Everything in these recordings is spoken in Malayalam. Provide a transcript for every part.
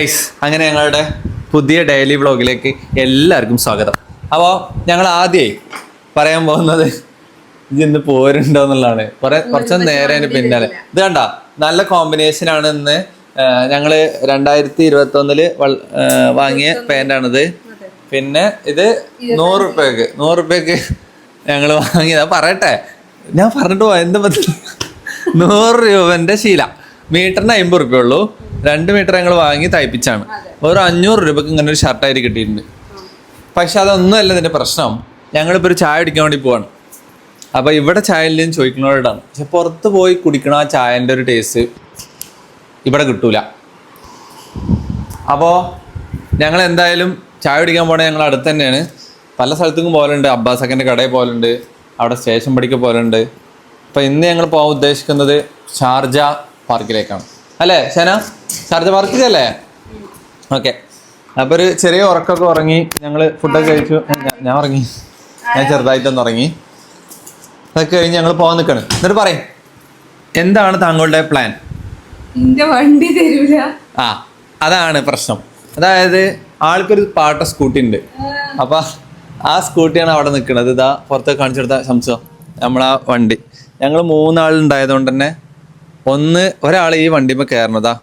ഗൈസ് അങ്ങനെ ഞങ്ങളുടെ പുതിയ ഡെയിലി വ്ളോഗിലേക്ക് എല്ലാവർക്കും സ്വാഗതം. അപ്പോൾ ഞങ്ങൾ ആദ്യമായി പറയാൻ പോകുന്നത് ഇന്ന് പോരുണ്ടോ എന്നുള്ളതാണ്. കുറെ കുറച്ച് നേരെ പിന്നാലെ. ഇത് കണ്ട? നല്ല കോമ്പിനേഷൻ ആണ് ഇന്ന്. ഞങ്ങൾ ഞങ്ങൾ രണ്ടായിരത്തി ഇരുപത്തി ഒന്നിൽ വാങ്ങിയ പാന്റാണിത് പിന്നെ ഇത് നൂറ് റുപ്യക്ക് നൂറ് റുപ്യക്ക് ഞങ്ങൾ വാങ്ങിയത് പറയട്ടെ? ഞാൻ പറഞ്ഞിട്ട് പോവാ. എന്താ പറ്റില്ല നൂറ് രൂപന്റെ ശീല. മീറ്ററിന് അമ്പത് റുപ്യ ഉള്ളൂ. രണ്ട് മീറ്റർ ഞങ്ങൾ വാങ്ങി തയ്പ്പിച്ചാണ്. ഒരു അഞ്ഞൂറ് രൂപക്ക് ഇങ്ങനെ ഒരു ഷർട്ടായിട്ട് കിട്ടിയിട്ടുണ്ട്. പക്ഷെ അതൊന്നുമല്ല ഇതിന്റെ പ്രശ്നം. ഞങ്ങളിപ്പോൾ ഒരു ചായ കുടിക്കാൻ വേണ്ടി പോവാണ്. അപ്പൊ ഇവിടെ ചായ ഇല്ലെന്ന് ചോദിക്കുന്നവരോടാണ്. പക്ഷെ പുറത്ത് പോയി കുടിക്കണ ആ ചായന്റെ ഒരു ടേസ്റ്റ് ഇവിടെ കിട്ടൂല. അപ്പോൾ ഞങ്ങൾ എന്തായാലും ചായ കുടിക്കാൻ പോണേ ഞങ്ങൾ അടുത്ത് തന്നെയാണ്. പല സ്ഥലത്തേക്കും പോലുണ്ട് അബ്ബാസക്കന്റെ കടയിൽ പോലുണ്ട് അവിടെ സ്റ്റേഷൻ പടിക്ക് പോലുണ്ട് അപ്പോൾ ഇന്ന് ഞങ്ങൾ പോകാൻ ഉദ്ദേശിക്കുന്നത് ഷാർജ പാർക്കിലേക്കാണ് അല്ലേ ഷന? ഷാർജ ചെയ്യല്ലേ ഓക്കെ. അപ്പോൾ ഒരു ചെറിയ ഉറക്കൊക്കെ ഉറങ്ങി ഞങ്ങൾ ഫുഡൊക്കെ കഴിച്ചു. ഞാൻ- ഉറങ്ങി. ഞാൻ ചെറുതായിട്ടൊന്ന് ഉറങ്ങി. അതൊക്കെ കഴിഞ്ഞ് ഞങ്ങൾ പോകാൻ നിൽക്കണം എന്നിട്ട് പറയും എന്താണ് താങ്കളുടെ പ്ലാൻ വണ്ടി തരൂല. ആ അതാണ് പ്രശ്നം. അതായത് ആൾക്കൊരു പാട്ട സ്കൂട്ടി ഉണ്ട് അപ്പൊ ആ സ്കൂട്ടിയാണ് അവിടെ നിൽക്കുന്നത് ഇതാ പുറത്ത് കാണിച്ചെടുത്ത ശംസോ നമ്മളാ വണ്ടി. ഞങ്ങൾ മൂന്നാളുണ്ടായതുകൊണ്ട് തന്നെ ഒന്ന് ഒരാൾ ഈ വണ്ടിമേ കയറണതാ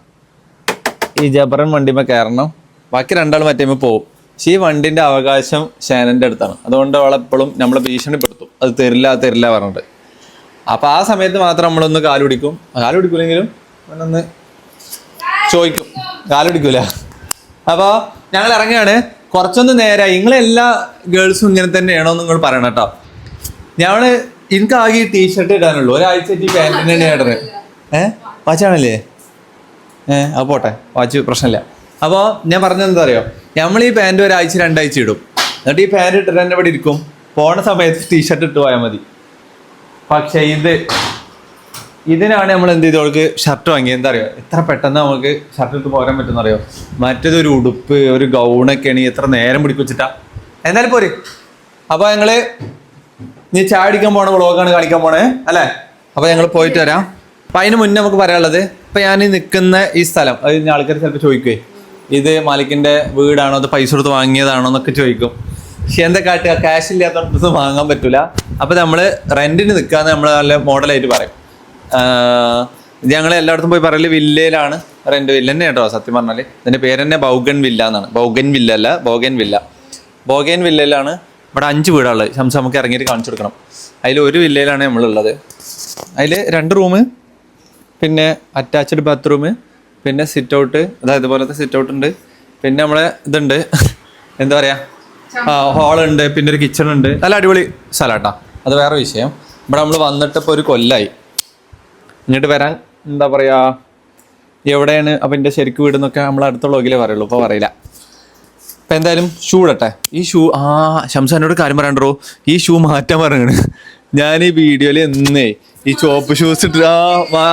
ഈ ജബറൻ വണ്ടിമേ കയറണം ബാക്കി രണ്ടാൾ മറ്റേമേ പോകും പക്ഷേ ഈ വണ്ടിന്റെ അവകാശം ഷാനന്റെ അടുത്താണ്. അതുകൊണ്ട് അവളെപ്പോഴും നമ്മളെ ഭീഷണിപ്പെടുത്തും. അത് തരില്ല തരില്ല പറഞ്ഞിട്ട്. അപ്പൊ ആ സമയത്ത് മാത്രം നമ്മളൊന്ന് കാലുപിടിക്കും കാലുപിടിക്കൂലെങ്കിലും ഒന്ന് ചോദിക്കും. കാലുപിടിക്കൂല അപ്പോൾ ഞങ്ങൾ ഇറങ്ങുകയാണ്. കുറച്ചൊന്ന് നേരെ നിങ്ങളെല്ലാ ഗേൾസും ഇങ്ങനെ തന്നെയാണോ എന്ന് നിങ്ങൾ പറയണം കേട്ടോ. ഞങ്ങൾ എനിക്ക് ആകെ ഈ ടീഷർട്ട് ഇടാനുള്ളൂ. ഒരാഴ്ച ഈ പാന്റിന് തന്നെ ഏഹ് വാച്ചാണല്ലേ? ഏഹ് അത് പോട്ടെ. വാച്ച് പ്രശ്നമില്ല. അപ്പോൾ ഞാൻ പറഞ്ഞതെന്താ അറിയോ നമ്മൾ ഈ പാന്റ് ഒരാഴ്ച രണ്ടാഴ്ച ഇടും. എന്നിട്ട് ഈ പാന്റ് ഇട്ടിട്ട് തന്നെ ഇവിടെ ഇരിക്കും. പോണ സമയത്ത് ടീഷർട്ട് ഇട്ട് പോയാൽ മതി. പക്ഷേ ഇത് ഇതിനാണ് നമ്മൾ എന്ത് ചെയ്തു അവൾക്ക് ഷർട്ട് വാങ്ങിയത് എന്താ അറിയോ? എത്ര പെട്ടെന്ന് നമുക്ക് ഷർട്ട് ഇട്ട് പോരാൻ പറ്റുന്ന അറിയോ? മറ്റേത് ഒരു ഉടുപ്പ് ഒരു ഗൗണൊക്കെ ആണെങ്കിൽ എത്ര നേരം പിടിപ്പിച്ചിട്ടാ എന്നാലും പോരെ. അപ്പൊ ഞങ്ങൾ നീ ചായ അടിക്കാൻ പോണ വ്ളോഗാണ് കാണിക്കാൻ പോണേ. അല്ലേ? അപ്പൊ ഞങ്ങൾ പോയിട്ട് വരാം. അപ്പൊ അതിന് മുന്നേ നമുക്ക് പറയാനുള്ളത് ഇപ്പൊ ഞാൻ നിൽക്കുന്ന ഈ സ്ഥലം അത് ആൾക്കാർ ചിലപ്പോൾ ചോദിക്കുവേ ഇത് മാലിക്കിന്റെ വീടാണോ അത് പൈസ കൊടുത്ത് വാങ്ങിയതാണോ എന്നൊക്കെ ചോദിക്കും. പക്ഷെ എന്താ കാട്ടുക ക്യാഷ് ഇല്ലാത്തത് വാങ്ങാൻ പറ്റൂല. അപ്പൊ നമ്മൾ റെന്റിന് നിൽക്കാന്ന് നമ്മൾ നല്ല മോഡലായിട്ട് പറയും. ഞങ്ങൾ എല്ലായിടത്തും പോയി പറയൽ വില്ലയിലാണ് റെന്റ് വില്ല തന്നെ കേട്ടോ സത്യം പറഞ്ഞാൽ. ഇതിന്റെ പേര് തന്നെ ബൗഗൻ വില്ല എന്നാണ്. ബൗഗൻ വില്ല അല്ല ബോഗൻ വില്ല. ബോഗൻ വില്ലയിലാണ് ഇവിടെ അഞ്ച് വീടാണ് ശംസ നമുക്ക് ഇറങ്ങിയിട്ട് കാണിച്ചു കൊടുക്കണം. അതിൽ ഒരു വില്ലയിലാണ് നമ്മളുള്ളത്. അതിൽ രണ്ട് റൂം പിന്നെ അറ്റാച്ച്ഡ് ബാത്റൂം പിന്നെ സിറ്റ് ഔട്ട് അതായത് ഇതുപോലത്തെ സിറ്റ് ഔട്ട് ഉണ്ട്. പിന്നെ നമ്മളെ ഇതുണ്ട്. എന്താ പറയാ? ആ ഹാളുണ്ട് പിന്നെ ഒരു കിച്ചൺ ഉണ്ട്. നല്ല അടിപൊളി സ്ഥലാട്ടാ. അത് വേറെ വിഷയം. ഇവിടെ നമ്മൾ വന്നിട്ട് ഇപ്പോൾ ഒരു കൊല്ലായി. ഇങ്ങോട്ട് വരാൻ എന്താ പറയാ? എവിടെയാണ്? അപ്പം എന്റെ ശരിക്കും വീടെന്നൊക്കെ നമ്മൾ അടുത്ത വ്ളോഗിലേ പറയുള്ളൂ. ഇപ്പോൾ പറയില്ല. അപ്പം എന്തായാലും ഷൂ ഇടട്ടെ ഈ ഷൂ ആ ശംസ എന്നോട് കാര്യം പറയണ്ടോ? ഈ ഷൂ മാറ്റാൻ പറഞ്ഞു ഞാൻ ഈ വീഡിയോയിൽ എന്നേ ഈ ചോപ്പ് ഷൂസ് ഇട്ട് ആ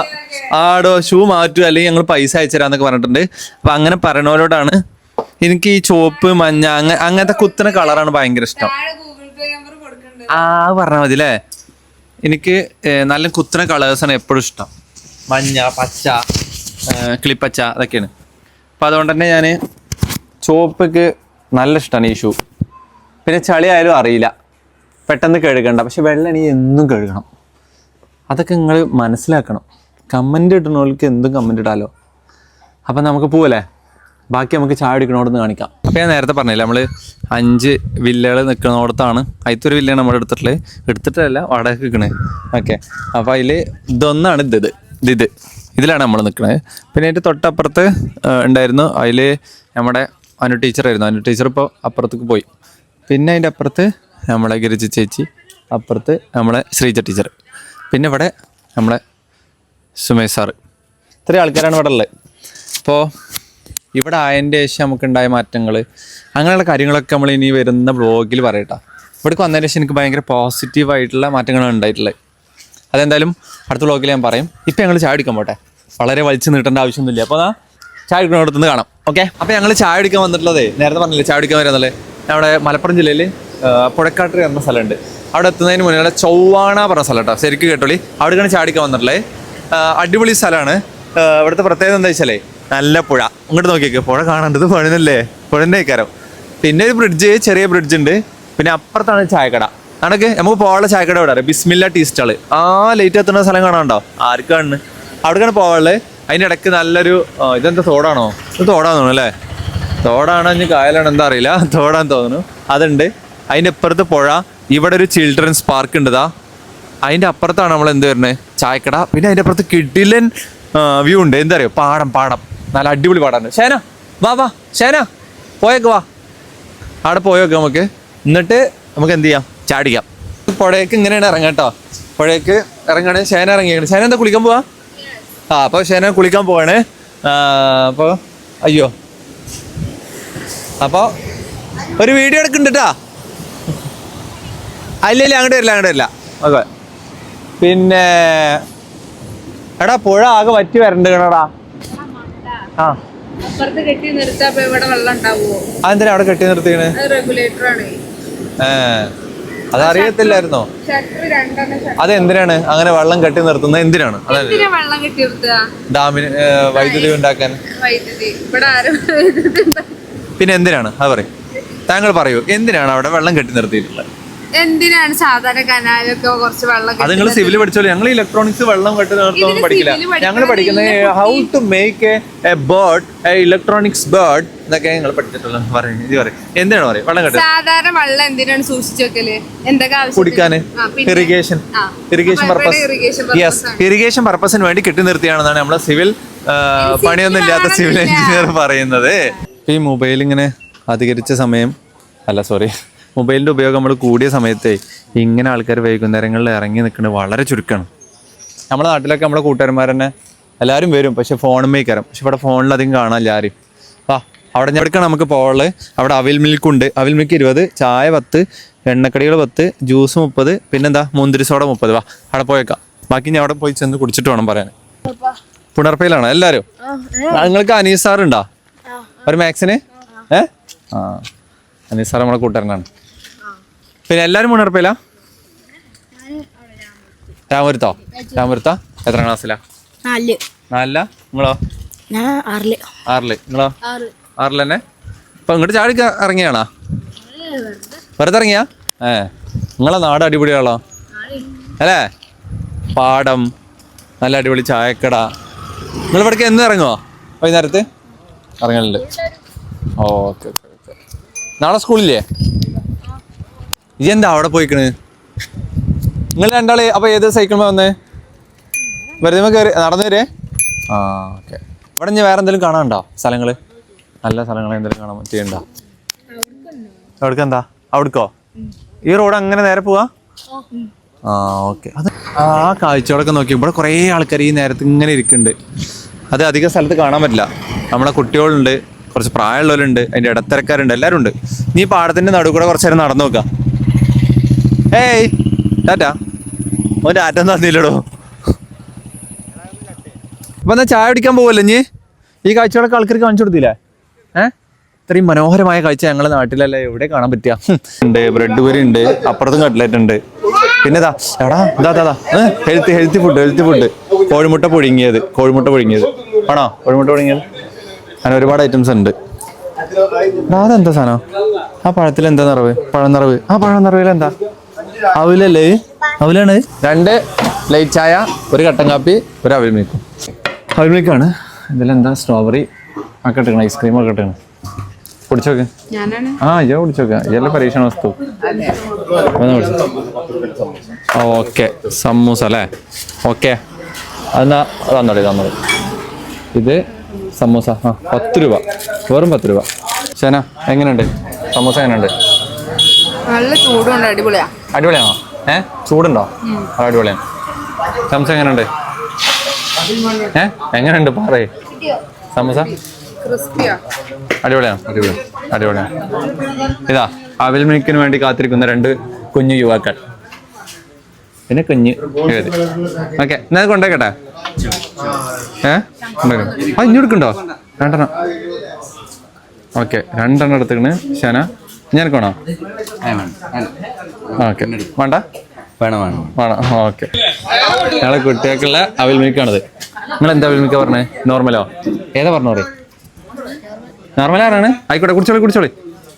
ആടോ ഷൂ മാറ്റുക അല്ലെങ്കിൽ ഞങ്ങൾ പൈസ അയച്ചുതരാന്നൊക്കെ പറഞ്ഞിട്ടുണ്ട്. അപ്പൊ അങ്ങനെ പറയണവരോടാണ് എനിക്ക് ഈ ചോപ്പ് മഞ്ഞ അങ്ങ അങ്ങനത്തെ കുത്തിന കളറാണ് ഭയങ്കര ഇഷ്ടം. ആ പറഞ്ഞാൽ മതി അല്ലേ എനിക്ക് നല്ല കളേഴ്സ് കളേഴ്സാണ് എപ്പോഴും ഇഷ്ടം. മഞ്ഞ പച്ച കിളിപ്പച്ച അതൊക്കെയാണ്. അപ്പൊ അതുകൊണ്ട് തന്നെ ഞാൻ ചുവപ്പക്ക് നല്ല ഇഷ്ടമാണ് ഈ ഷൂ പിന്നെ ചളി ആയാലും അറിയില്ല. പെട്ടെന്ന് കഴുകണ്ട. പക്ഷെ വെള്ളം എന്നും കഴുകണം. അതൊക്കെ നിങ്ങൾ മനസ്സിലാക്കണം. കമന്റ് ഇടുന്നവർക്ക് എന്തും കമന്റ് ഇടാലോ. അപ്പം നമുക്ക് പോവല്ലേ? ബാക്കി നമുക്ക് ചായ അടിക്കണോടൊന്ന് കാണിക്കാം. അപ്പോൾ ഞാൻ നേരത്തെ പറഞ്ഞില്ല നമ്മൾ അഞ്ച് വില്ലകൾ നിൽക്കണോടത്താണ് അതിലത്തെ ഒരു വില്ലയാണ് നമ്മൾ എടുത്തിട്ടുള്ളത് എടുത്തിട്ടല്ല വടക്ക് നിൽക്കണേ ഓക്കെ. അപ്പോൾ അതിൽ ഇതൊന്നാണ് ഇത് ഇത് ഇത് ഇത്. ഇതിലാണ് നമ്മൾ നിൽക്കുന്നത് പിന്നെ അതിന്റെ തൊട്ടപ്പുറത്ത് ഉണ്ടായിരുന്നു അതിൽ നമ്മുടെ അനു ടീച്ചറായിരുന്നു അനു ടീച്ചർ ഇപ്പോൾ അപ്പുറത്തേക്ക് പോയി. പിന്നെ അതിന്റെ അപ്പുറത്ത് നമ്മളെ ഗിരിജ ചേച്ചി അപ്പുറത്ത് നമ്മളെ ശ്രീജ ടീച്ചർ പിന്നെ ഇവിടെ നമ്മളെ സുമേഷ് സാറ്. ഇത്രയും ആൾക്കാരാണ് ഇവിടെ ഉള്ളത്. അപ്പോൾ ഇവിടെ ആയതിന്റെ ശേഷം നമുക്കുണ്ടായ മാറ്റങ്ങൾ അങ്ങനെയുള്ള കാര്യങ്ങളൊക്കെ നമ്മൾ ഇനി വരുന്ന ബ്ലോഗിൽ പറയട്ടോ. ഇവിടേക്ക് വന്നതിന് ശേഷം എനിക്ക് ഭയങ്കര പോസിറ്റീവ് ആയിട്ടുള്ള മാറ്റങ്ങളാണ് ഉണ്ടായിട്ടുള്ളത്. അതെന്തായാലും അടുത്ത ബ്ലോഗിൽ ഞാൻ പറയും. ഇപ്പം ഞങ്ങൾ ചായ എടുക്കാൻ പോട്ടെ. വളരെ വലിച്ചു നീട്ടേണ്ട ആവശ്യമൊന്നുമില്ല. അപ്പോൾ ആ ചായ അടിക്കുന്നിടത്ത് നിന്ന് കാണാം. ഓക്കെ അപ്പോൾ ഞങ്ങൾ ചായ എടുക്കാൻ വന്നിട്ടുള്ളതേ നേരത്തെ പറഞ്ഞില്ലേ ചായ എടുക്കാൻ വരുന്നല്ലേ നമ്മുടെ മലപ്പുറം ജില്ലയിൽ പുഴക്കാട്ടറി എന്ന സ്ഥലമുണ്ട്. അവിടെ എത്തുന്നതിന് മുന്നേ ചൊവ്വാണ പറഞ്ഞ സ്ഥലം കേട്ടോ. ശരിക്കും കേട്ടോളി. അവിടെ ചായ ചാടിക്കാൻ വന്നിട്ടുള്ളത് അടിപൊളി സ്ഥലമാണ്. ഇവിടുത്തെ പ്രത്യേകത എന്താ വെച്ചാലേ നല്ല പുഴ. ഇങ്ങോട്ട് നോക്കിയേക്ക്. പുഴ കാണേണ്ടത് പുഴനല്ലേ പുഴന്റെ കരം പിന്നെ ഒരു ബ്രിഡ്ജ് ചെറിയ ബ്രിഡ്ജ് ഉണ്ട്. പിന്നെ അപ്പുറത്താണ് ചായക്കട. അണക്ക് നമുക്ക് പോകാനുള്ള ചായക്കട ഇവിടെ ബിസ്മില്ല ടീ ആ ലേറ്റ് എത്തുന്ന സ്ഥലം കാണാണ്ടോ ആർക്ക് ആർക്കാണ് അവിടേക്കാണ് പോകാനുള്ളത് അതിന്റെ ഇടയ്ക്ക് നല്ലൊരു ഇതെന്താ തോടാണോ? ഇത് തോടാന്ന് തോന്നുന്നു അല്ലേ? തോടാണോ ഇനി കായലാണോ എന്താ അറിയില്ല. തോടാന്ന് തോന്നുന്നു. അതുണ്ട്. അതിന്റെ ഇപ്പുറത്ത് പുഴ ഇവിടെ ഒരു ചിൽഡ്രൻസ് പാർക്ക് ഉണ്ടതാ. അതിന്റെ അപ്പുറത്താണ് നമ്മൾ എന്ത് വരുന്നത് ചായക്കട. പിന്നെ അതിന്റെ അപ്പുറത്ത് കിഡിലൻ വ്യൂ ഉണ്ട്. എന്താ അറിയോ? പാടം പാടം. നല്ല അടിപൊളി പാടാണ്. ശേന വാ വാ. ശേന പോയേക്ക് വാ. അവിടെ പോയേക്ക് നമുക്ക്. എന്നിട്ട് നമുക്ക് എന്ത് ചെയ്യാം? ചാടിക്കാം. പുഴയ്ക്ക് ഇങ്ങനെയാണ് ഇറങ്ങാം കേട്ടോ. പുഴയ്ക്ക് ഇറങ്ങാണ് ശേന ഇറങ്ങിയാണ് ശേന എന്താ കുളിക്കാൻ പോവാ? ആ അപ്പോൾ ശേന കുളിക്കാൻ പോവാണ്. അപ്പോൾ അയ്യോ. അപ്പോൾ ഒരു വീഡിയോ എടുക്കുന്നുണ്ട് കേട്ടോ. അല്ല ഇല്ല അങ്ങോട്ട് വരില്ല അങ്ങോട്ട് വരില്ല. ഓക്കെ. പിന്നെ എടാ പുഴ ആകെ വറ്റി വരണ്ട് കേടാ ആ. അതെന്തിനാ അവിടെ കെട്ടി നിർത്തിക്കണ്? ഏ. അതറിയത്തില്ലായിരുന്നോ? അതെന്തിനാണ് രണ്ടെണ്ണം അത് എന്തിനാണ് അങ്ങനെ വെള്ളം കെട്ടി നിർത്തുന്നത് എന്തിനാണ്? ഡാമിന് വൈദ്യുതി ഉണ്ടാക്കാൻ. പിന്നെ എന്തിനാണ്? അത് പറയും. താങ്കൾ പറയൂ എന്തിനാണ് അവിടെ വെള്ളം കെട്ടി നിർത്തിയിട്ടുള്ളത്? എന്തിനാണ് സാധാരണ കനാലൊക്കെ കുറച്ച് വെള്ളം അത് നിങ്ങൾ സിവിൽ പഠിച്ചോളൂ ഞങ്ങൾ ഇലക്ട്രോണിക്സ് വെള്ളം കെട്ടുന്നവർക്കൊന്നും പഠിക്കില്ല. ഞങ്ങൾ പഠിക്കുന്നത് how to make a bird a electronics bird എന്നൊക്കെ ഞങ്ങൾ പഠിച്ചിട്ടുള്ളൂ പറയും. ഇത് പറയും. എന്താണ് പറയും? വെള്ളം കെട്ടുക. സാധാരണ വെള്ളം എന്തിനാണ് സൂക്ഷിച്ചു വെക്കൽ? എന്തൊക്കെ കുടിക്കാൻ. കുടിക്കാന് irrigation irrigation purpose yes irrigation പർപ്പസിന് വേണ്ടി കെട്ടി നിർത്തിയാണെന്നാണ് നമ്മളെ സിവിൽ പണിയൊന്നും ഇല്ലാത്ത സിവിൽ എഞ്ചിനീയർ പറയുന്നത്. ഈ മൊബൈൽ ഇങ്ങനെ അധികരിച്ച സമയം അല്ല സോറി മൊബൈലിന്റെ ഉപയോഗം നമ്മൾ കൂടിയ സമയത്തെ ഇങ്ങനെ ആൾക്കാർ വൈകുന്നേരങ്ങളിൽ ഇറങ്ങി നിൽക്കുന്നത് വളരെ ചുരുക്കമാണ് നമ്മുടെ നാട്ടിലൊക്കെ നമ്മുടെ കൂട്ടുകാരന്മാർ തന്നെ എല്ലാവരും വരും പക്ഷേ ഫോണുമേ കയറും പക്ഷെ ഇവിടെ ഫോണിൽ അധികം കാണാം ആരും. ആ അവിടെ ഞെടുക്കണം നമുക്ക് പോകാനുള്ളത് അവിടെ അവിൽ മിൽക്ക് ഉണ്ട്. അവിൽ മിൽക്ക് ഇരുപത് ചായ പത്ത് എണ്ണക്കടികൾ പത്ത് ജ്യൂസ് മുപ്പത് പിന്നെന്താ? മുന്തിരി സോഡ മുപ്പത്. വാ അവിടെ പോയേക്കാം. ബാക്കി ഞാൻ അവിടെ പോയി ചെന്ന് കുടിച്ചിട്ട് വേണം പറയാൻ. പുണർപ്പയിലാണോ? എല്ലാവരും നിങ്ങൾക്ക് അനീസ് സാർ ഉണ്ടോ ഒരു മാക്സിന്? ഏ? ആ. അനീസ് സാർ നമ്മളെ കൂട്ടുകാരനാണ്. പിന്നെ എല്ലാവരും പുണർപ്പയിലാ രാമപുരത്തോ രാമപുരത്താ എത്ര ക്ലാസ്സിലാ? നാല്. നാലില? നിങ്ങളോ? ഞാൻ ആറിൽ. ആറിൽ. നിങ്ങളോ? ആറിൽ തന്നെ? ഇപ്പൊ ഇങ്ങോട്ട് ചാടി ഇറങ്ങിയാണോ? വെറുതെ ഇറങ്ങിയാ? ഏ. നിങ്ങളെ നാട് അടിപൊളിയാണോ അല്ലേ? പാടം നല്ല അടിപൊളി ചായക്കട. നിങ്ങൾ ഇവിടേക്ക് എന്ന് ഇറങ്ങുമോ വൈകുന്നേരത്ത്? ഇറങ്ങലുണ്ട്. ഓക്കെ. നാളെ സ്കൂളില്ലേ? ഇജ് എന്താ അവിടെ പോയിക്കണ്? നിങ്ങൾ രണ്ടാളേ അപ്പൊ ഏത് സൈക്കിൾ വന്നേ? വെറുതെ കയറി നടന്നു വരേ? ആ ഓക്കെ. ഇവിടെ ഇനി വേറെ എന്തെങ്കിലും കാണാനുണ്ടോ? സ്ഥലങ്ങൾ? നല്ല സ്ഥലങ്ങൾ എന്തെങ്കിലും കാണാൻ പറ്റിയുണ്ടോ എവിടേക്ക് എന്താ? അവിടേക്കോ? ഈ റോഡ് അങ്ങനെ നേരെ പോവാ? ആ ഓക്കെ. അത് ആ കാഴ്ചകളൊക്കെ നോക്കി. ഇവിടെ കുറേ ആൾക്കാർ ഈ നേരത്ത് ഇങ്ങനെ ഇരിക്കുന്നുണ്ട്. അത് അധികം സ്ഥലത്ത് കാണാൻ പറ്റില്ല. നമ്മളെ കുട്ടികളുണ്ട്. കുറച്ച് പ്രായമുള്ളവരുണ്ട് അതിന്റെ ഇടത്തരക്കാരുണ്ട് എല്ലാവരും ഉണ്ട് നീ പാടത്തിന്റെ നടുക്കൂടെ കുറച്ച് നേരം നടന്നു നോക്കാം. ഏയ് ടാറ്റാ. ഓന്റെ ടാറ്റ തന്നില്ലടോ അപ്പൊ എന്നാ ചായ കുടിക്കാൻ പോവല്ലേ ഇനി? ഈ കാഴ്ചകളൊക്കെ ആൾക്കാർക്ക് കാണിച്ചു കൊടുത്തില്ലേ? ഏഹ് ഇത്രയും മനോഹരമായ കാഴ്ച ഞങ്ങളുടെ നാട്ടിലല്ലേ എവിടെ കാണാൻ പറ്റിയ? ഉണ്ട് ബ്രെഡ് പൊരി ഉണ്ട് അപ്പുറത്തും കട്ട്ലറ്റ് ഉണ്ട്. പിന്നെ ഇതാ എടാ ഇതാ healthy healthy food healthy food കോഴിമുട്ട പുഴുങ്ങിയത് കോഴിമുട്ട പുഴുങ്ങിയത് ആണോ? കോഴിമുട്ട പുഴുങ്ങിയത് അങ്ങനെ ഒരുപാട് ഐറ്റംസ് ഉണ്ട്. അതെന്താ സാധനം? ആ പഴത്തിൽ എന്താ നിറവ്? പഴം നിറവ്. ആ പഴം നിറവിൽ എന്താ? അവിലല്ലേ? അവിലാണ്? രണ്ട് ലൈറ്റ് ചായ ഒരു കട്ടൻ കാപ്പി ഒരു അവിൽ മിൽക്കും അവിൽ മിൽക്കാണ് ഇതിലെന്താ സ്ട്രോബെറി ഒക്കെ ഇട്ടിക്കണം ഐസ്ക്രീം ഒക്കെ ഇട്ടിക്കണം കുടിച്ചോക്ക് ആ ഇജ കുടിച്ചോക്ക ഇതെല്ലാം പരീക്ഷണ വസ്തു. ഓക്കെ. സമൂസ അല്ലേ? ഓക്കെ. എന്നാ തന്നോളി തന്നോളി. ഇത് സമൂസ. ആ പത്ത് രൂപ. വെറും പത്ത് രൂപ. ശന എങ്ങനെയുണ്ട്? സമൂസ എങ്ങനെയുണ്ട്? നല്ല ചൂടുണ്ട് അടിപൊളിയാ. അടിപൊളിയാണോ? ഏ? ചൂടുണ്ടോ? അടിപൊളിയാണ്. സമൂസ എങ്ങനെയുണ്ട്? ഏ? എങ്ങനെയുണ്ട്? പറയേ. സമൂസ? അടിപൊളിയാണ്. അടിപൊളി. അടിപൊളിയാണ്. ഇതാ അവിൽ മിൽക്കിന് വേണ്ടി കാത്തിരിക്കുന്ന രണ്ട് കുഞ്ഞു യുവാക്കൾ. പിന്നെ കുഞ്ഞ്. ഓക്കെ എന്നാ കൊണ്ടേക്കട്ടെ ഏ? കൊണ്ടേക്കാം ആ ഇനി എടുക്കണ്ടോ? രണ്ടെണ്ണം. ഓക്കെ രണ്ടെണ്ണം എടുത്തിക്കണ്. ശന ഞാനൊക്കെയാണോ ഓക്കെ. വേണ്ട? വേണം വേണം. വേണം. ഓക്കെ. ഞങ്ങളെ കുട്ടികൾക്കുള്ള അവിൽ മിൽക്കാണിത്. നിങ്ങൾ എന്താ വിളിക്ക പറഞ്ഞേ? നോർമലോ? ഏതാ പറഞ്ഞു പറയും നോർമലാറാണ് ആയിക്കോട്ടെ കുടിച്ചോളി കുടിച്ചോളി.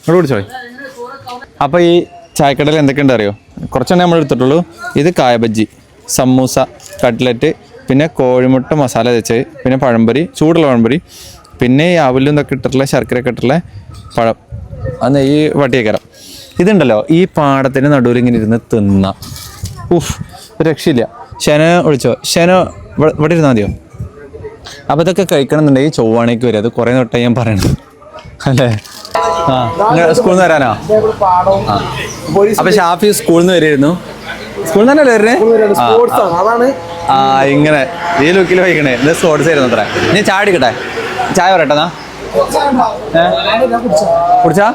ഇവിടെ കുടിച്ചോളി. അപ്പോൾ ഈ ചായക്കടയിൽ എന്തൊക്കെയുണ്ട് അറിയോ? കുറച്ചെണ്ണേ നമ്മൾ എടുത്തിട്ടുള്ളൂ. ഇത് കായബജ്ജി സമൂസ കട്ട്ലറ്റ് പിന്നെ കോഴിമുട്ട മസാല തേച്ച് പിന്നെ പഴംപൊരി ചൂടുള്ള പഴംപൊരി പിന്നെ ഈ അവലും ഇതൊക്കെ ഇട്ടിട്ടുള്ള ശർക്കര ഒക്കെ ഇട്ടിട്ടുള്ള പഴം. അത് ഈ വട്ടിയേക്കരം. ഇതുണ്ടല്ലോ ഈ പാടത്തിന് നടുവിൽ ഇങ്ങനെ ഇരുന്ന് തിന്ന. ഉഫ് രക്ഷയില്ല. ശന ഒഴിച്ചോ ശന ഇവിടെ ഇരുന്നാൽ മതിയോ? അപ്പോൾ ഇതൊക്കെ കഴിക്കണം എന്നുണ്ടെങ്കിൽ ചൊവ്വാണേക്ക് വരും അത് കുറേ തൊട്ടേ ഞാൻ പറയണത്. അല്ലേ? സ്കൂളിൽ നിന്ന് വരാനോ? ആ. അപ്പൊ ഷാഫി സ്കൂളിൽ നിന്ന് വരുമായിരുന്നു സ്കൂളിൽ നിന്ന് തന്നെ ആ ഇങ്ങനെ. ഈ ലുക്കിൽ വൈകണേ ഇത് സ്പോർട്സ് ആയിരുന്നു അത്ര. ഞാൻ ചായ എടുക്കട്ടെ ചായ പറയട്ടെന്നാ കുടിച്ചാ?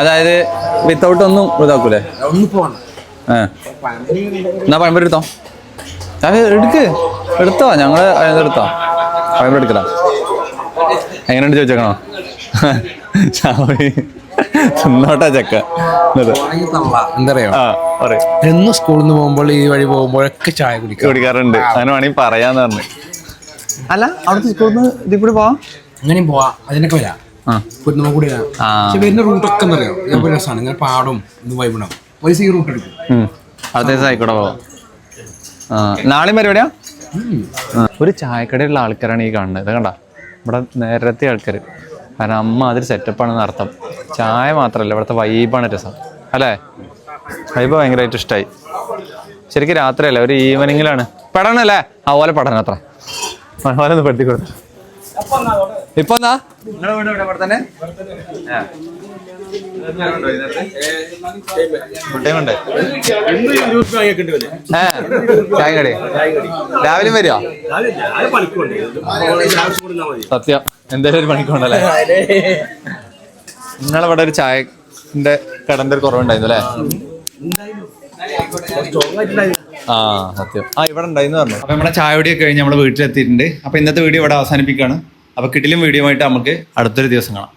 അതായത് വിത്തൗട്ട് ഒന്നും ഇതാക്കൂലേ? എന്നാ പഴംപൊരി എടുത്തോ? എടുക്ക്. എടുത്തോ? ഞങ്ങൾ എടുത്തോ? പഴംപൊരി എടുക്കടാ. എങ്ങനെയുണ്ട് ചോദിച്ചേക്കണോ? ചാവി. തിന്നോട്ടാ ചക്ക. എന്നിട്ട്. എന്താ പറയാ ആ പറയും. എന്ന് സ്കൂളിൽ നിന്ന് പോകുമ്പോൾ ഈ വഴി പോകുമ്പോഴൊക്കെ ചായ കുടിക്കും. കുടിക്കാറുണ്ട്. അങ്ങനെ വേണമെങ്കിൽ പറയാന്ന് പറഞ്ഞു. അല്ല അവിടുത്തെ സ്കൂളിൽ നിന്ന് ഇതിൽ കൂടി പോവാം? അങ്ങനെയും പോവാ. അതിനൊക്കെ വരാം. ആ. കുരുന്നമ്മ കൂടി വരാം. പക്ഷെ വരുന്ന റൂട്ടൊക്കെ എന്താ പറയാ ഇതേപോലെ രസമാണ് ഇങ്ങനെ പാടും ഇത് വൈബിടാം പൈസ ഈ റൂട്ട് എടുക്കും. അടുത്ത ദിവസം ആയിക്കോട്ടെ പോവാം. നാളെയും പരിപാടിയാ ഒരു ചായക്കടയിലുള്ള ആൾക്കാരാണ് ഈ കാണുന്നത്. കണ്ട? ഇവിടെ നേരത്തെ ആൾക്കാർ കാരണം അമ്മ അതൊരു സെറ്റപ്പാണെന്ന് അർത്ഥം. ചായ മാത്രമല്ല ഇവിടുത്തെ വൈബാണ് രസം. അല്ലേ? വൈബ് ഭയങ്കരമായിട്ട് ഇഷ്ടമായി ശരിക്കും രാത്രിയല്ല? ഒരു ഈവനിങ്ങിലാണ് പഠനമല്ലേ അതുപോലെ പഠനം അത്ര. അതുപോലെ ഒന്ന് പെടുത്തി കൊടുത്തു ഇപ്പൊ എന്നാ? നിങ്ങളെ വീട് ഇവിടെ ഇവിടെ തന്നെ ആ. Full time ഉണ്ട് ഏ, ചായ കടി രാവിലെ വരുമോ സത്യം. എന്തായാലും ഒരു പണിക്കുണ്ടല്ലേ നിങ്ങളവിടെ ഒരു ചായന്റെ കടന്റെ ഒരു കുറവുണ്ടായിരുന്നു അല്ലേ? ആ സത്യം. ആ ഇവിടെ ഉണ്ടായിരുന്നു പറഞ്ഞു. അപ്പൊ നമ്മുടെ ചായ കുടിയൊക്കെ കഴിഞ്ഞ് നമ്മുടെ വീട്ടിലെത്തിയിട്ടുണ്ട്. അപ്പൊ ഇന്നത്തെ വീഡിയോ ഇവിടെ അവസാനിപ്പിക്കുകയാണ്. അപ്പൊ കിട്ടിലും വീഡിയോ ആയിട്ട് നമുക്ക് അടുത്തൊരു ദിവസം കാണാം.